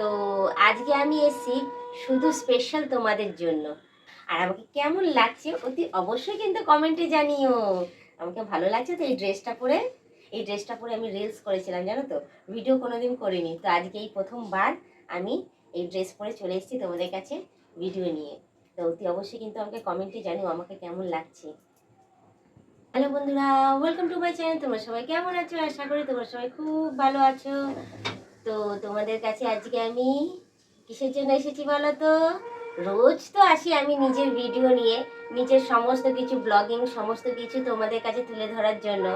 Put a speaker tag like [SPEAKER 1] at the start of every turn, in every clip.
[SPEAKER 1] তো আজকে আমি এসেছি শুধু স্পেশাল তোমাদের জন্য। আর আমাকে কেমন লাগছে অতি অবশ্যই কিন্তু কমেন্টে জানিও। আমাকে ভালো লাগছে তো এই ড্রেসটা পরে? এই ড্রেসটা পরে আমি রিলস করেছিলাম, জানো তো? ভিডিও কোনোদিন করিনি। তো আজকে এই প্রথমবার আমি এই ড্রেস পরে চলে এসেছি তোমাদের কাছে ভিডিও নিয়ে। তো অতি অবশ্যই কিন্তু আমাকে কমেন্টে জানিও আমাকে কেমন লাগছে। হ্যালো বন্ধুরা ওয়েলকাম টু মাই চ্যানেল তোমরা সবাই কেমন আছো? আশা করি তোমরা সবাই খুব ভালো আছো। তো তোমাদের কাছে আজকে আমি কিসের জন্য এসেছি বলো তো? রোজ তো আসি আমি নিজের ভিডিও নিয়ে, নিজের সমস্ত কিছু ব্লগিং সমস্ত কিছু তোমাদের কাছে তুলে ধরার জন্য।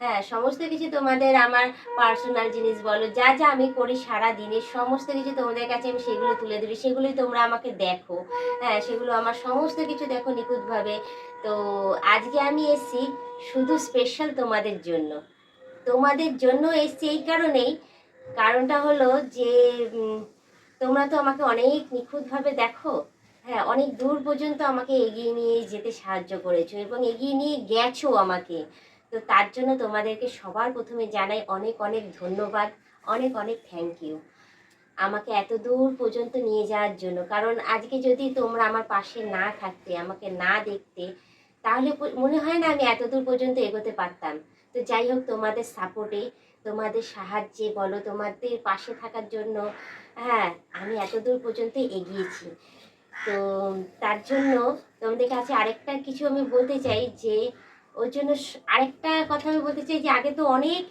[SPEAKER 1] হ্যাঁ সমস্ত কিছু তোমাদের আমার পার্সোনাল জিনিস বলো, যা যা আমি করি সারা দিনে সমস্ত কিছু তোমাদের কাছে আমি সেগুলো তুলে ধরি, সেগুলোই তোমরা আমাকে দেখো। হ্যাঁ সেগুলো আমার সমস্ত কিছু দেখো নিখুঁতভাবে। তো আজকে আমি এসেছি শুধু স্পেশাল তোমাদের জন্য। তোমাদের জন্য এসেছি এই কারণেই কারণটা হলো যে তোমরা তো আমাকে অনেক নিখুঁতভাবে দেখো। হ্যাঁ অনেক দূর পর্যন্ত আমাকে এগিয়ে নিয়ে যেতে সাহায্য করেছ এবং এগিয়ে নিয়ে গেছো আমাকে। তো তার জন্য তোমাদেরকে সবার প্রথমে জানাই অনেক অনেক ধন্যবাদ, অনেক অনেক থ্যাংক ইউ আমাকে এত দূর পর্যন্ত নিয়ে যাওয়ার জন্য। কারণ আজকে যদি তোমরা আমার পাশে না থাকতে, আমাকে না দেখতে, তাহলে মনে হয় না আমি এত দূর পর্যন্ত এগোতে পারতাম। তো যাই হোক তোমাদের সাপোর্টে তোমাদের সাহায্যে বলো, তোমাদের পাশে থাকার জন্য হ্যাঁ আমি এত দূর পর্যন্ত এগিয়েছি। তো তার জন্য তোমাদের কাছে আরেকটা কিছু আমি বলতে চাই যে, ওর জন্য আরেকটা কথা আমি বলতে চাই যে, আগে তো অনেক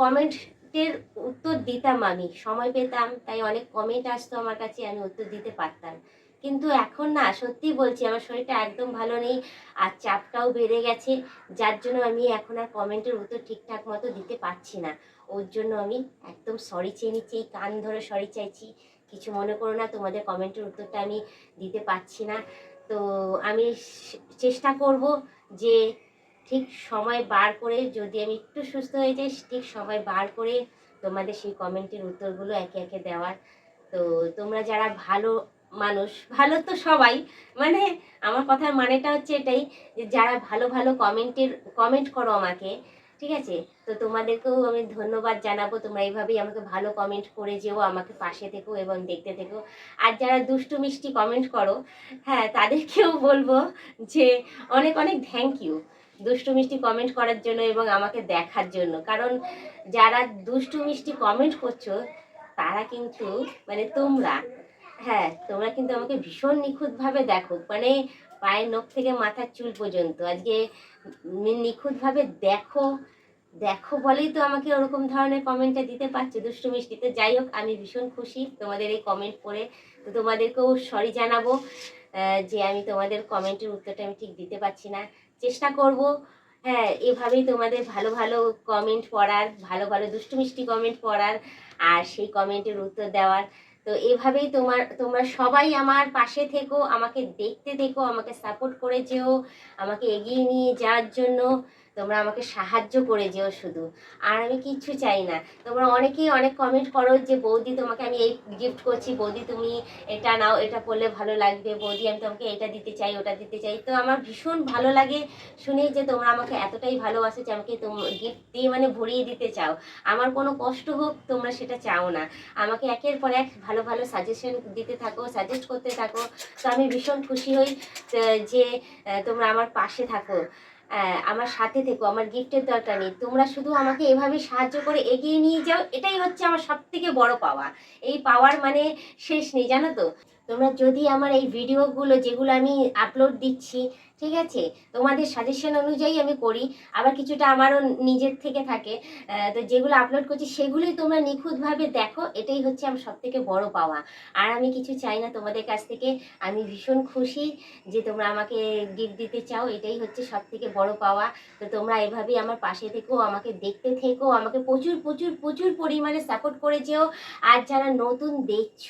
[SPEAKER 1] কমেন্টের উত্তর দিতাম আমি, সময় পেতাম, তাই অনেক কমেন্ট আসতো আমার কাছে, আমি উত্তর দিতে পারতাম। কিন্তু এখন না সত্যি বলছি আমার শরীরটা একদম ভালো নেই আর চাপটাও বেড়ে গেছে। যার জন্য আমি এখন আর কমেন্টের উত্তর ঠিকঠাক মতো দিতে পারছি না। ওর জন্য আমি একদম সরি চেয়ে নিচ্ছি, কান ধরে সরি চাইছি। কিছু মনে করো না, তোমাদের কমেন্টের উত্তরটা আমি দিতে পারছি না। তো আমি চেষ্টা করব যে ঠিক সময় বার করে, যদি আমি একটু সুস্থ হয়ে যাই, ঠিক সময় বার করে তোমাদের সেই কমেন্টের উত্তরগুলো একে একে দেওয়ার। তো তোমরা যারা ভালো মানুষ। ভালো তো সবাই। মানে আমার কথার মানেটা হচ্ছে এটাই যে যারা ভালো ভালো কমেন্টের, কমেন্ট করো আমাকে, ঠিক আছে? তো তোমাদেরকেও আমি ধন্যবাদ জানাব। তোমরা এইভাবেই আমাকে ভালো কমেন্ট করে যেও, আমাকে পাশে থেকো এবং দেখতে থেকো। আর যারা দুষ্টু মিষ্টি কমেন্ট করো হ্যাঁ তাদেরকেও বলব যে অনেক অনেক থ্যাংক ইউ দুষ্টু মিষ্টি কমেন্ট করার জন্য এবং আমাকে দেখার জন্য। কারণ যারা দুষ্টু মিষ্টি কমেন্ট করছ, তারা কিন্তু মানে তোমরা হ্যাঁ তোমরা কিন্তু আমাকে ভীষণ নিখুঁতভাবে দেখো। মানে পায়ের নখ থেকে মাথার চুল পর্যন্ত। আজকে নিখুঁতভাবে দেখো দেখো বলেই তো আমাকে ওরকম ধরনের কমেন্টটা দিতে পারছে, দুষ্টু মিষ্টিতে। যাই হোক, আমি ভীষণ খুশি তোমাদের এই কমেন্ট পড়ে। তো তোমাদেরকেও সরি জানাব যে আমি তোমাদের কমেন্টের উত্তরটা আমি ঠিক দিতে পারছি না। চেষ্টা করব হ্যাঁ এভাবেই তোমাদের ভালো ভালো কমেন্ট পড়ার, ভালো ভালো দুষ্টু মিষ্টি কমেন্ট পড়ার, আর সেই কমেন্টের উত্তর দেওয়ার। তো এভাবেই তোমার, তোমরা সবাই আমার পাশে থেকো, আমাকে দেখতে থেকো, আমাকে সাপোর্ট করে যেও, আমাকে এগিয়ে নিয়ে যাওয়ার জন্য। তোমরা আমাকে সাহায্য করে যেও শুধু। আর আমি কিচ্ছু চাই না। তোমরা অনেকেই অনেক কমেন্ট করো যে, বৌদি, তোমাকে আমি এই গিফট করছি। বৌদি, তুমি এটা নাও, এটা করলে ভালো লাগবে। বৌদি, আমি তোমাকে এটা দিতে চাই, ওটা দিতে চাই। তো আমার ভীষণ ভালো লাগে শুনে যে, তোমরা আমাকে এতটাই ভালোবাসো যে, আমাকে গিফট দিয়ে মানে ভরিয়ে দিতে চাও। আমার কোনো কষ্ট হোক, তোমরা সেটা চাও না। আমাকে একের পর এক ভালো ভালো সাজেশন দিতে থাকো সাজেস্ট করতে থাকো। তো আমি ভীষণ খুশি হই যে তোমরা আমার পাশে থাকো। আমার সাথে থেকো, আমার গিফটের দরকার নেই। তোমরা শুধু আমাকে এভাবে সাহায্য করে এগিয়ে নিয়ে যাও, এটাই হচ্ছে আমার সব থেকে বড় পাওয়া এই পাওয়ার মানে শেষ নেই, জানো তো? তোমরা যদি আমার এই ভিডিওগুলো যেগুলো আমি আপলোড দিচ্ছি, ঠিক আছে? তোমাদের সাজেশন অনুযায়ী আমি করি। আবার কিছুটা আমারও নিজের থেকে থাকে। তো যেগুলো আপলোড করছি, সেগুলোই তোমরা নিখুঁতভাবে দেখো। এটাই হচ্ছে আমার সব থেকে বড় পাওয়া। আর আমি কিছু চাই না তোমাদের কাছ থেকে। আমি ভীষণ খুশি যে তোমরা আমাকে গিফট দিতে চাও। এটাই হচ্ছে সব থেকে বড় পাওয়া। তো তোমরা এভাবেই আমার পাশে থেকো, আমাকে দেখতে থেকো, আমাকে প্রচুর প্রচুর প্রচুর পরিমাণে সাপোর্ট করে যেও। আর যারা নতুন দেখছ,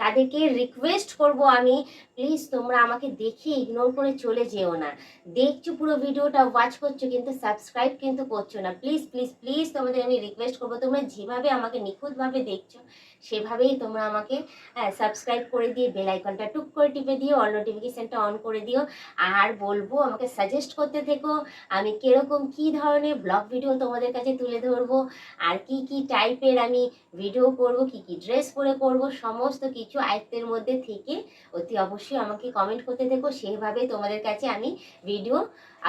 [SPEAKER 1] তাদেরকে রিকোয়েস্ট করব আমি। প্লিজ তোমরা আমাকে দেখে ইগনোর করে চলে যেও না। দেখছ পুরো ভিডিওটা ওয়াচ করছ কিন্তু সাবস্ক্রাইব কিন্তু করছ না। প্লিজ প্লিজ প্লিজ তোমাদের আমি রিকোয়েস্ট করব, তোমরা যেভাবে আমাকে নিখুঁতভাবে দেখছ সেভাবেই তোমরা আমাকে সাবস্ক্রাইব করে দিয়ে বেল আইকনটা টুক করে টিপে দিও অল নোটিফিকেশানটা অন করে দিও। আর বলব, আমাকে সাজেস্ট করতে থেকো, আমি কীরকম, কি ধরনের ব্লগ ভিডিও তোমাদের কাছে তুলে ধরবো, আর কি কি টাইপের আমি ভিডিও করব, কি কি ড্রেস পরে করব সমস্ত কিছু আয়ত্তের মধ্যে থেকে অতি অবশ্যই আমাকে কমেন্ট করতে থেকো। সেভাবে তোমাদের কাছে আমি ভিডিও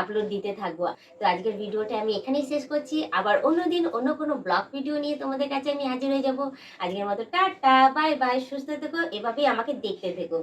[SPEAKER 1] আপলোড দিতে থাকব। তো আজকের ভিডিওটা আমি এখানেই শেষ করছি। আবার অন্যদিন অন্য কোনো ব্লগ ভিডিও নিয়ে তোমাদের কাছে আমি হাজির হয়ে যাব। আজকের মতো টাটা বাই বাই সুস্থ থেকো, এভাবেই আমাকে দেখতে থেকো।